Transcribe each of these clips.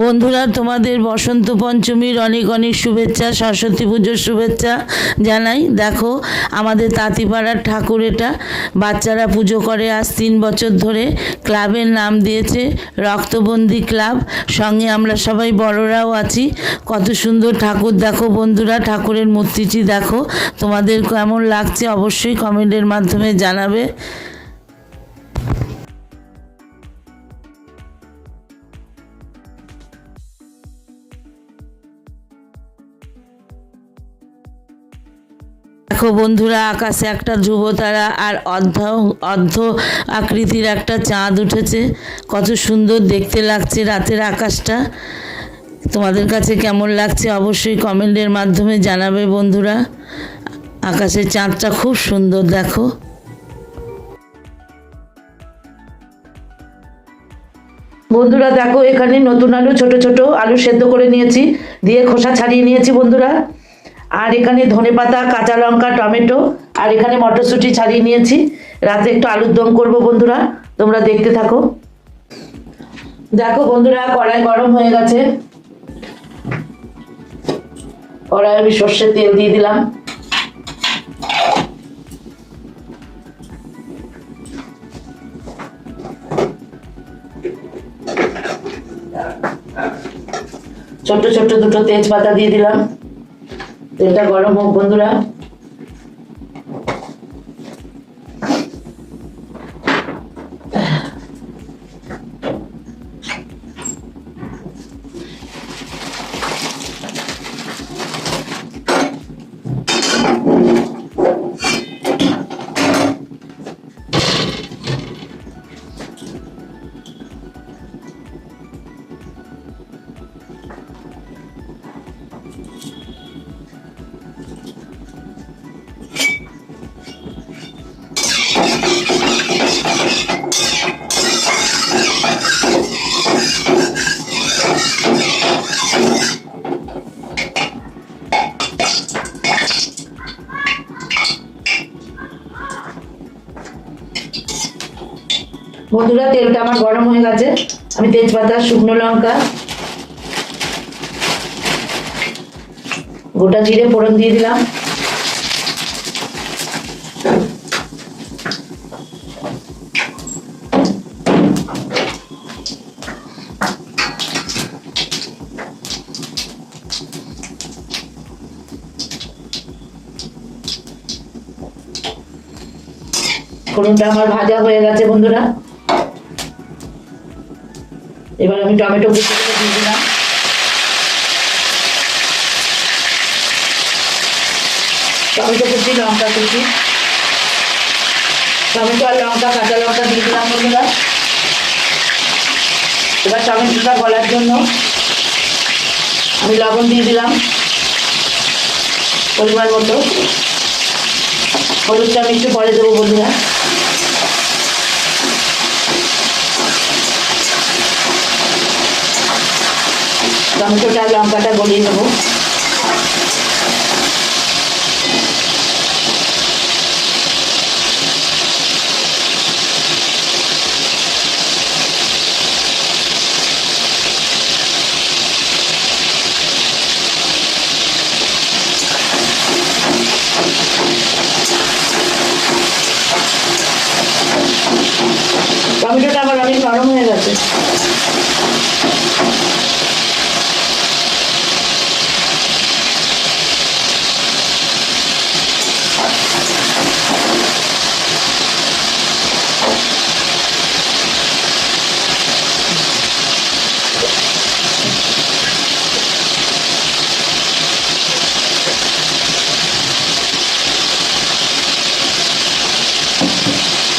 বন্ধুরা, তোমাদের বসন্ত পঞ্চমীর অনেক অনেক শুভেচ্ছা, সরস্বতী পুজোর শুভেচ্ছা জানাই। দেখো, আমাদের তাঁতিপাড়ার ঠাকুর এটা। বাচ্চারা পুজো করে আজ তিন বছর ধরে। ক্লাবের নাম দিয়েছে রক্তবন্দি ক্লাব। সঙ্গে আমরা সবাই বড়রাও আছি। কত সুন্দর ঠাকুর দেখো বন্ধুরা, ঠাকুরের মূর্তিটি দেখো। তোমাদের কেমন লাগছে অবশ্যই কমেন্টের মাধ্যমে জানাবে। দেখো বন্ধুরা, আকাশে একটা ধ্রুবতারা আর অর্ধ অর্ধ আকৃতির একটা চাঁদ উঠেছে। কত সুন্দর দেখতে লাগছে রাতের আকাশটা। তোমাদের কাছে কেমন লাগছে অবশ্যই কমেন্টের মাধ্যমে জানাবে বন্ধুরা। আকাশের চাঁদটা খুব সুন্দর, দেখো। বন্ধুরা, দেখো এখানে নতুন আলু ছোট ছোট আলু সেদ্ধ করে নিয়েছি। দিয়ে খোসা ছাড়িয়ে নিয়েছি বন্ধুরা। আর এখানে ধনেপাতা কাঁচা লঙ্কা, টমেটো, আর এখানে মটরশুঁটি ছাড়িয়ে নিয়েছি। রাতে একটু আলুর দম করব বন্ধুরা, তোমরা দেখতে থাকো। দেখো বন্ধুরা, কড়াই গরম হয়ে গেছে। কড়াই আমি সর্ষের তেল দিয়ে দিলাম। ছোট্ট ছোট্ট দুটো তেজপাতা দিয়ে দিলাম। তেলটা গরম হোক বন্ধুরা। বন্ধুরা, তেলটা আমার গরম হয়ে গেছে। আমি তেজপাতা, শুকনো লঙ্কা, গোটা জিরে ফোড়ন দিয়ে দিলাম। ফোড়নটা আমার ভাজা হয়ে গেছে, বন্ধুরা। এবার আমি টমেটো কুচি করে দিয়ে দিলাম। টমেটো কুচি, লঙ্কা কুচি। টমেটো আর লঙ্কা, কাঁচা লঙ্কা দিয়ে দিলাম বন্ধুরা। এবার টমেটোটা গলার জন্য আমি লবণ দিয়ে দিলাম পরিমাণ মতো। হলুদটা আমি একটু পরে দেবো বন্ধুরা। টমেটোটা লঙ্কাটা গলিয়ে নেব টমেটোটা আমার অনেক নরম হয়ে গেছে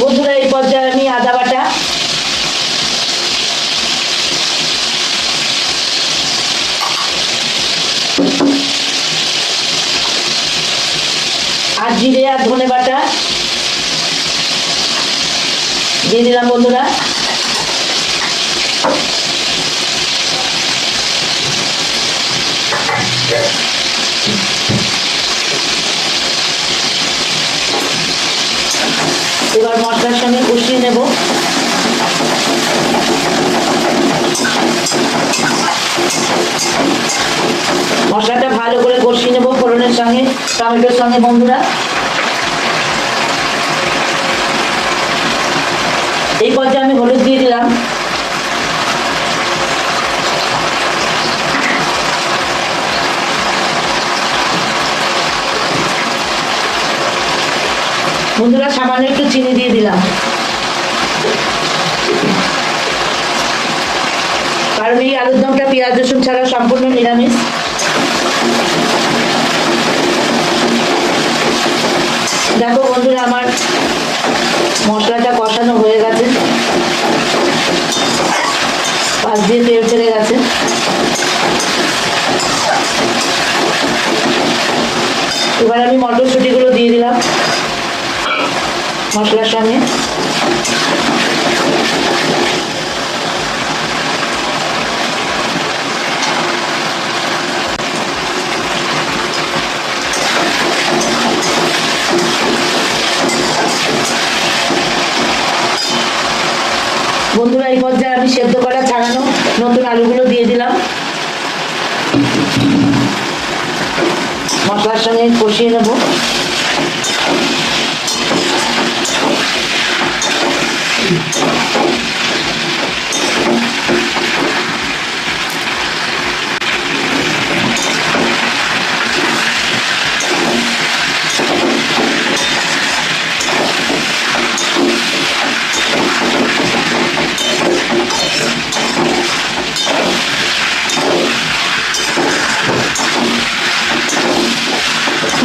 বন্ধুরা এই পর্যায়ে আমি আদা বাটা আর জিরে আর ধনে বাটা। দিয়ে দিলাম বন্ধুরা। এবার মশলার সঙ্গে কষিয়ে নেব। মশলাটা ভালো করে কষিয়ে সঙ্গে টমেটোর সঙ্গে বন্ধুরা। এই পর্যায়ে আমি হলুদ দিয়ে দিলাম। বন্ধুরা, সামান্য একটু চিনি দিয়ে দিলাম। কারণ এই আলুর দমটা পেঁয়াজ, রসুন ছাড়া সম্পূর্ণ নিরামিষ। পাশ দিয়ে তেল ছেড়ে গেছে। এবার আমি মটরশুঁটিগুলো দিয়ে দিলাম মশলার সঙ্গে। বন্ধুরা, এই পর্যায়ে আমি সেদ্ধ করা আলুগুলো দিয়ে দিলাম। মশলার সঙ্গে কষিয়ে নেব।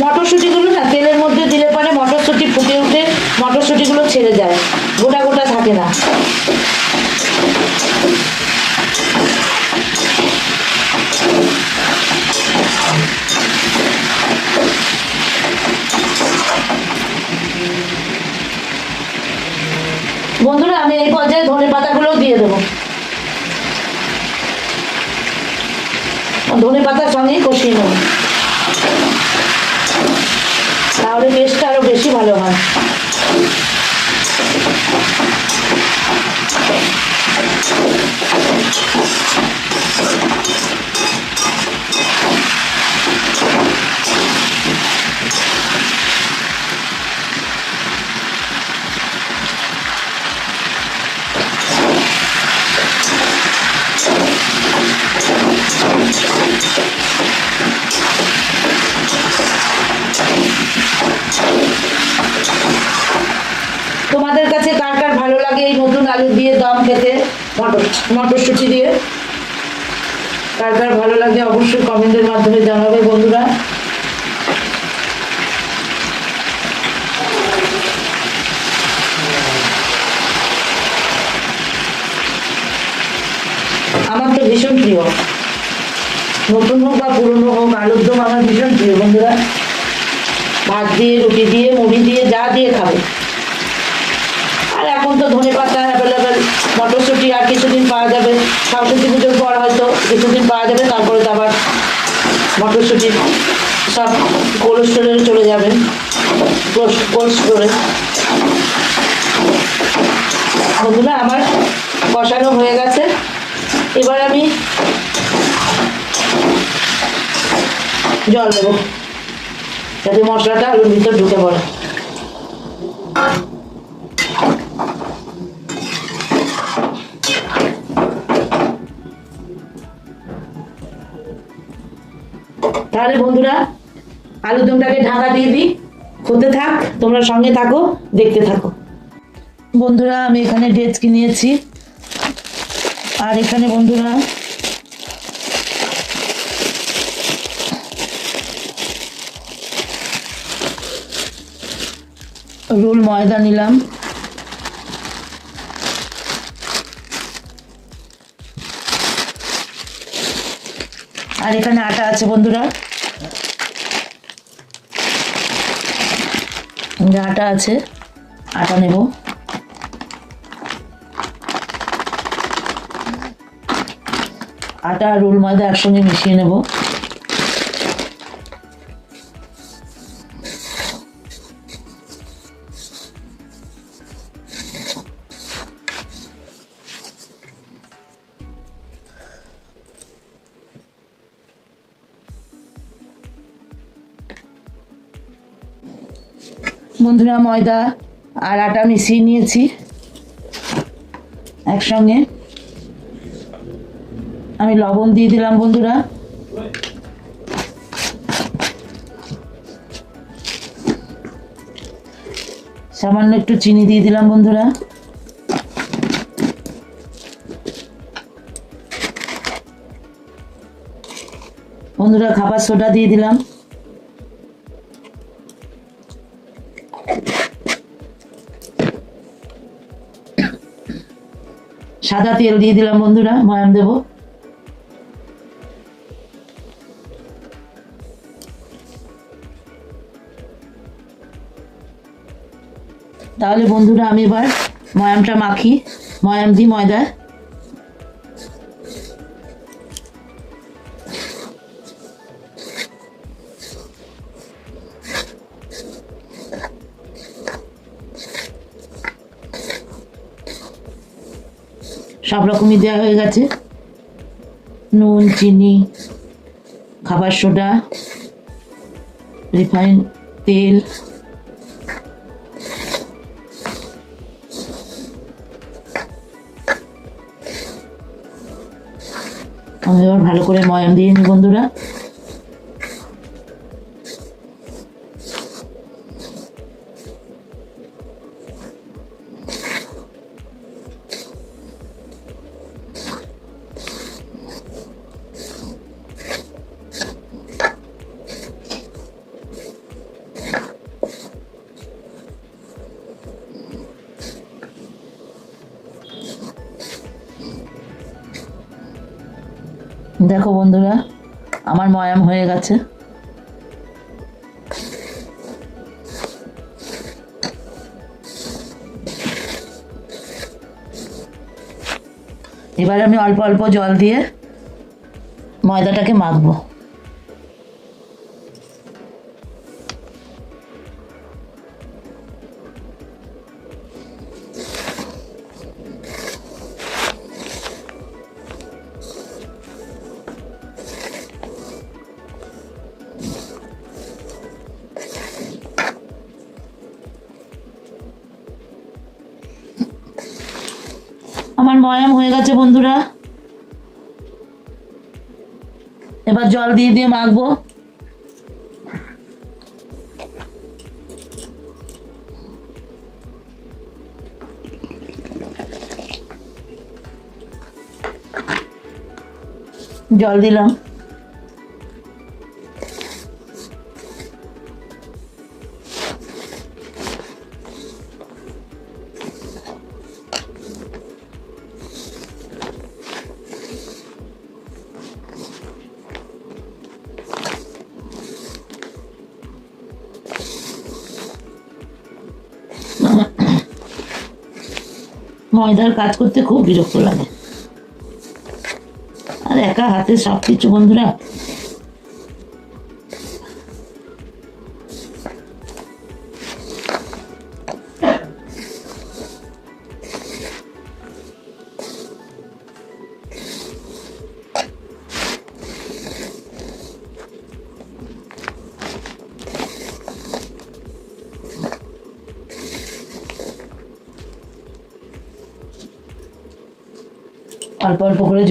মটরশুঁটিগুলো না তেলের মধ্যে দিলে পরে মটরশুঁটি ফুটে উঠে মটরশুঁটিগুলো ছেড়ে যায় গোটা গোটা থাকে না বন্ধুরা, আমি এই পর্যায়ে ধনে পাতাগুলো দিয়ে দেবো। ধনে পাতার সঙ্গেই কষিয়ে নেব। তাহলে টেস্টটা আরও বেশি ভালো হয় তোমাদের কাছে কার কার ভালো লাগে এই নতুন আলু দিয়ে দম খেতে মটর মটরশুঁটি দিয়ে। কার ভালো লাগে অবশ্যই কমেন্টের মাধ্যমে জানাবে বন্ধুরা। আমার তো ভীষণ প্রিয়। নতুন হোক বা পুরনো হোক, আলুর দম আমার ভীষণ প্রিয় বন্ধুরা। ভাত দিয়ে, রুটি দিয়ে, মুড়ি দিয়ে, যা দিয়ে খাবে। তো ধনে পাতা অ্যাভেলেবেল মটরশুঁটি আর কিছুদিন পাওয়া যাবে। সরস্বতী পুজোর পর হয়তো কিছুদিন পাওয়া যাবে, তারপরে তো আবার মটরশুঁটি সব কোল্ড স্টোরে চলে যাবে কোল্ড স্টোরে। বন্ধুরা, আমার কষানো হয়ে গেছে। এবার আমি জল দেবো। যাতে মশলাটা আলুর ভিতর ঢুকে পড়ে। তাহলে বন্ধুরা আলুদমটাকে ঢাকা দিয়ে দিই। হতে থাক, তোমরা সঙ্গে থাকো, দেখতে থাকো। বন্ধুরা, আমি এখানে ডেচকি নিয়েছি। আর এখানে বন্ধুরা, রোল ময়দা নিলাম। আর এখানে আটা আছে বন্ধুরা যে আটা আছে। আটা নেব। আটা আর রোল ময়দা একসঙ্গে মিশিয়ে নেব। বন্ধুরা, ময়দা আর আটা মিশিয়ে নিয়েছি একসঙ্গে। আমি লবণ দিয়ে দিলাম বন্ধুরা। সামান্য একটু চিনি দিয়ে দিলাম বন্ধুরা। বন্ধুরা, খাবার সোডা দিয়ে দিলাম। সাদা তেল দিয়ে দিলাম বন্ধুরা, ময়াম দেব। তাহলে বন্ধুরা আমি এবার ময়ামটা মাখি, ময়াম দিই ময়দায়। রকমই দেওয়া হয়ে গেছে। নুন, চিনি, খাবার সোডা, রিফাইন তেল। আমি এবার ভালো করে ময়াম দিয়ে নি বন্ধুরা। দেখো বন্ধুরা আমার ময়াম হয়ে গেছে। এবার আমি অল্প অল্প জল দিয়ে ময়দাটাকে মাখবো। ময়াম হয়ে গেছে বন্ধুরা। এবার জল দিয়ে দিয়ে মাখবো। জল দিলাম। ময়দার কাজ করতে খুব বিরক্ত লাগে। আর একা হাতে সব কিছু বন্ধুরা?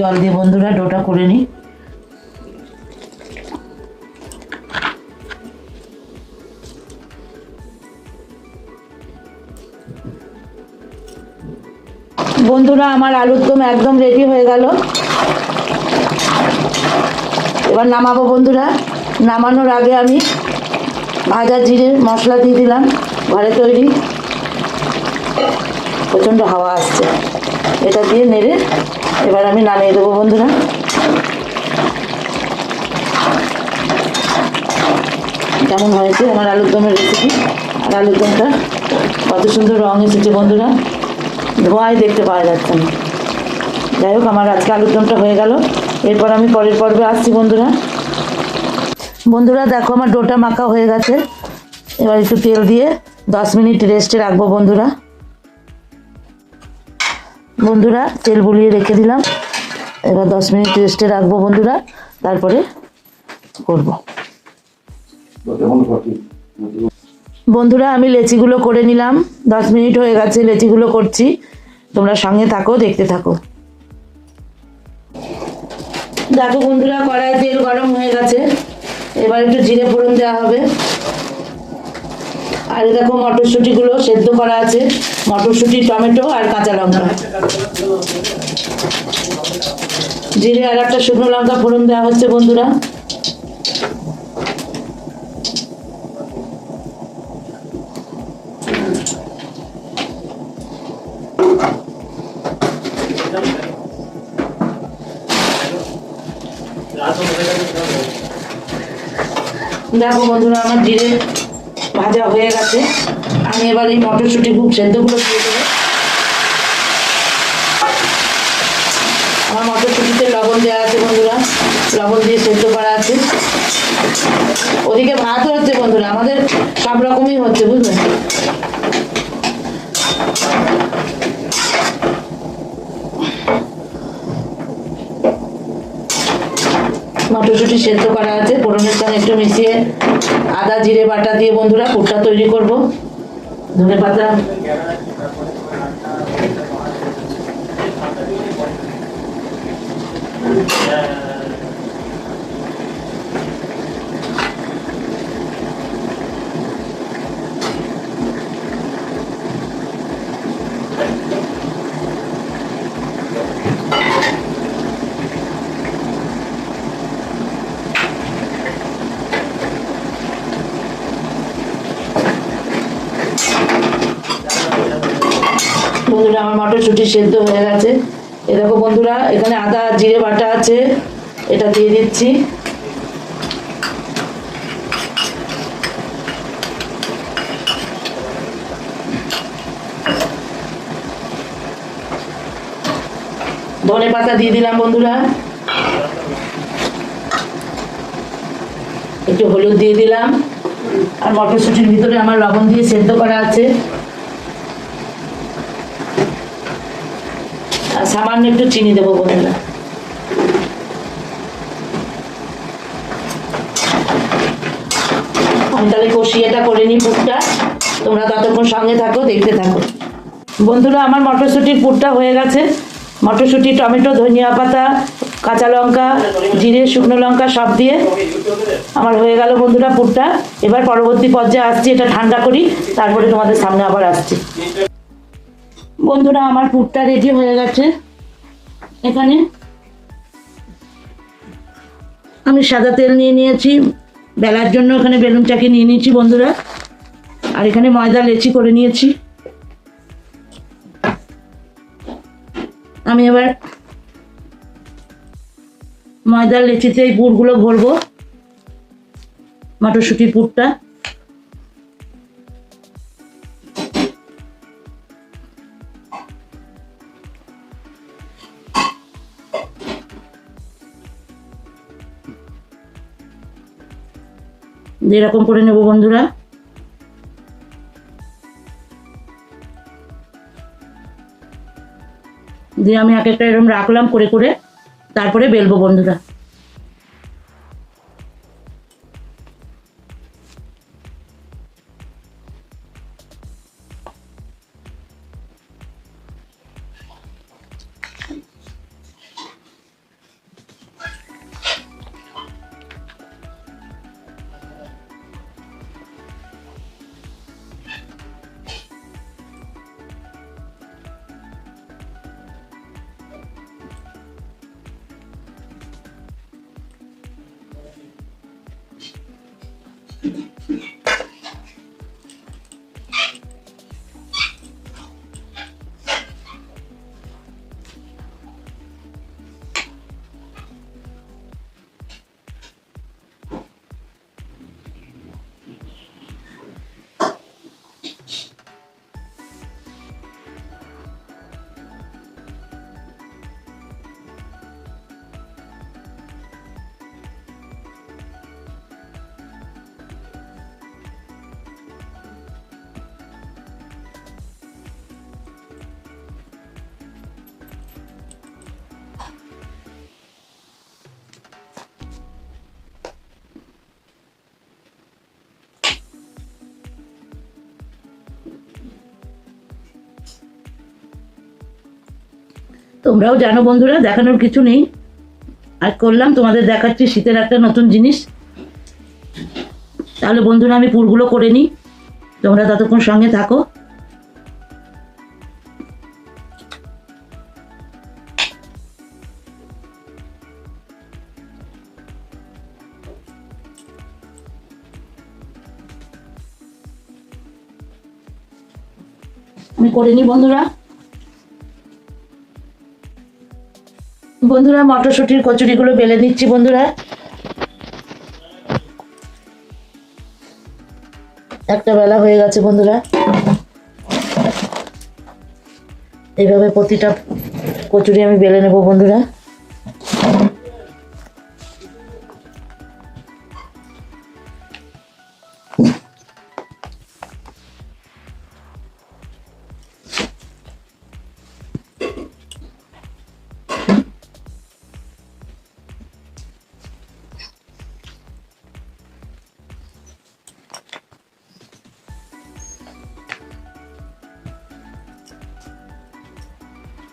জল দিয়ে বন্ধুরা ডোটা করে নিই। বন্ধুরা, আমার আলুর দম একদম রেডি হয়ে গেল। এবার নামাবো বন্ধুরা। নামানোর আগে আমি ভাজা জিরে মশলা দিয়ে দিলাম, ঘরে তৈরি। প্রচণ্ড হাওয়া আসছে। এটা দিয়ে নেড়ে এবার আমি নামিয়ে দেবো, বন্ধুরা। কেমন হয়েছে আমার আলুর দমের রেসিপি আর আলুর দমটা কত সুন্দর রং এসেছে, বন্ধুরা। ধোঁয়ায় দেখতে পাওয়া যাচ্ছে না। যাই হোক, আমার আজকে আলুর দমটা হয়ে গেল। এরপর আমি পরের পর্বে আসছি, বন্ধুরা। বন্ধুরা, দেখো আমার ডোটা মাখা হয়ে গেছে। এবার একটু তেল দিয়ে দশ মিনিট রেস্টে রাখব, বন্ধুরা। বন্ধুরা, তেল বুলিয়ে রেখে দিলাম। এবার দশ মিনিট রেস্টে রাখব বন্ধুরা, তারপরে করব। বন্ধুরা, আমি লেচিগুলো করে নিলাম। দশ মিনিট হয়ে গেছে, লেচিগুলো করছি। তোমরা সঙ্গে থাকো, দেখতে থাকো। দেখো বন্ধুরা কড়াই তেল গরম হয়ে গেছে। এবার একটু জিরে ফোড়ন দেওয়া হবে। আর দেখো মটরশুঁটিগুলো সেদ্ধ করা আছে। মটরশুঁটি, টমেটো আর কাঁচা লঙ্কা। জিরে আর একটা শুকনো লঙ্কা ফোড়ন দেওয়া হচ্ছে বন্ধুরা। দেখো বন্ধুরা, আমার জিরে ভাজা হয়ে গেছে। আমি এবার এই মটরশুঁটি খুব সেদ্ধগুলো দিয়ে দেবো। আমার মটরশুঁটিতে লবণ দেওয়া আছে বন্ধুরা। লবণ দিয়ে সেদ্ধ করা আছে। ওদিকে ভাত হচ্ছে বন্ধুরা। আমাদের সব রকমই হচ্ছে, বুঝলেন? মটরশুঁটি সেদ্ধ করা আছে। ফোড়নের সঙ্গে একটু মিশিয়ে আদা জিরে বাটা দিয়ে বন্ধুরা পুরটা তৈরি করব। ধনে পাতা। বন্ধুরা আমার মটরশুঁটি সেদ্ধ হয়ে গেছে। এ দেখো বন্ধুরা, এখানে আদা, জিরে বাটা আছে, এটা দিয়ে দিচ্ছি। ধনে পাতা দিয়ে দিলাম বন্ধুরা। একটু হলুদ দিয়ে দিলাম। আর মটরশুঁটির ভিতরে আমার লবণ দিয়ে সেদ্ধ করা আছে। সামান্য একটু চিনি দেবো বন্ধুরা আমি তাহলে কষিয়েটা করে নিই পুরটা। তোমরা ততক্ষণ সঙ্গে থাকো, দেখতে থাকো। বন্ধুরা, আমার মটরশুঁটির পুরটা হয়ে গেছে। মটরশুঁটি, টমেটো, ধনিয়া পাতা, কাঁচা লঙ্কা, জিরে, শুকনো লঙ্কা সব দিয়ে আমার হয়ে গেল বন্ধুরা পুরটা। এবার পরবর্তী পর্যায়ে আসছি, এটা ঠান্ডা করি, তারপরে তোমাদের সামনে আবার আসছি। বন্ধুরা, আমার পুরটা রেডি হয়ে গেছে। এখানে আমি সাদা তেল নিয়ে নিয়েছি। বেলার জন্য এখানে বেলুন চাকি নিয়ে নিয়েছি বন্ধুরা। আর এখানে ময়দা, লেচি করে নিয়েছি। আমি এবার ময়দার লেচিতে এই পুরগুলো ভরবো মটরশুঁটির পুরটা। এরকম করে নেব বন্ধুরা। দিয়ে আমি এক একটা এরকম রাখলাম করে করে, তারপরে বেলবো বন্ধুরা। তোমরাও জানো বন্ধুরা, দেখানোর কিছু নেই। আর করলাম, তোমাদের দেখাচ্ছি শীতের একটা নতুন জিনিস। তাহলে বন্ধুরা, আমি পুরগুলো করে নিই। তোমরা ততক্ষণ সঙ্গে থাকো। আমি করে নিই বন্ধুরা। বন্ধুরা, মটরশুটির কচুরিগুলো বেলে দিচ্ছি বন্ধুরা। একটা বেলা হয়ে গেছে বন্ধুরা। এইভাবে প্রতিটা কচুরি আমি বেলে নেব বন্ধুরা।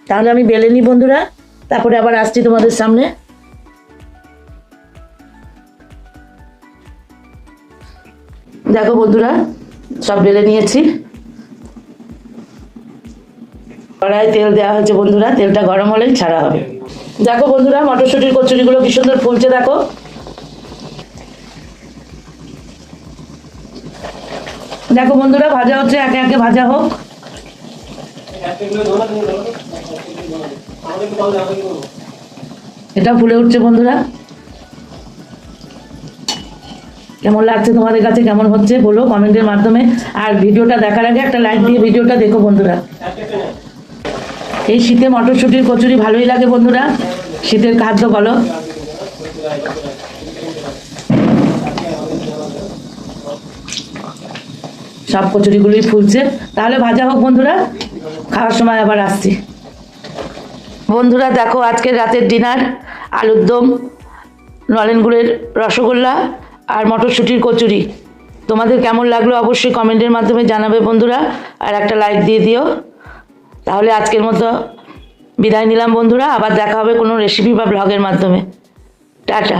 তাহলে আমি বেলে নিই বন্ধুরা। তারপরে আবার আসছি তোমাদের সামনে। দেখো বন্ধুরা, সব বেলে নিয়েছি। কড়াই তেল দেওয়া হয়েছে বন্ধুরা, তেলটা গরম হলেই ছাড়া হবে। দেখো বন্ধুরা, মটরশুটির কচুরিগুলো কি সুন্দর ফুলছে, দেখো। দেখো বন্ধুরা, ভাজা হচ্ছে, একে একে ভাজা হোক। এটা ফুলে উঠছে বন্ধুরা। কেমন লাগছে তোমাদের কাছে? কেমন হচ্ছে? বলো কমেন্টের মাধ্যমে। আর ভিডিওটা দেখার আগে একটা লাইক দিয়ে ভিডিওটা দেখো বন্ধুরা। এই শীতে মটরশুটির কচুরি ভালোই লাগে বন্ধুরা। শীতের খাদ্য বলো। সব কচুরিগুলোই ফুলছে। তাহলে ভাজা হোক বন্ধুরা। খাওয়ার সময় আবার আসছি। বন্ধুরা, দেখো আজকের রাতের ডিনার আলুর দম, নলেন গুড়ের রসগোল্লা আর মটরশুঁটির কচুরি। তোমাদের কেমন লাগল অবশ্যই কমেন্টের মাধ্যমে জানাবে বন্ধুরা, আর একটা লাইক দিয়ে দিও। তাহলে আজকের মতো বিদায় নিলাম বন্ধুরা, আবার দেখা হবে কোনো রেসিপি বা ব্লগের মাধ্যমে। টাটা।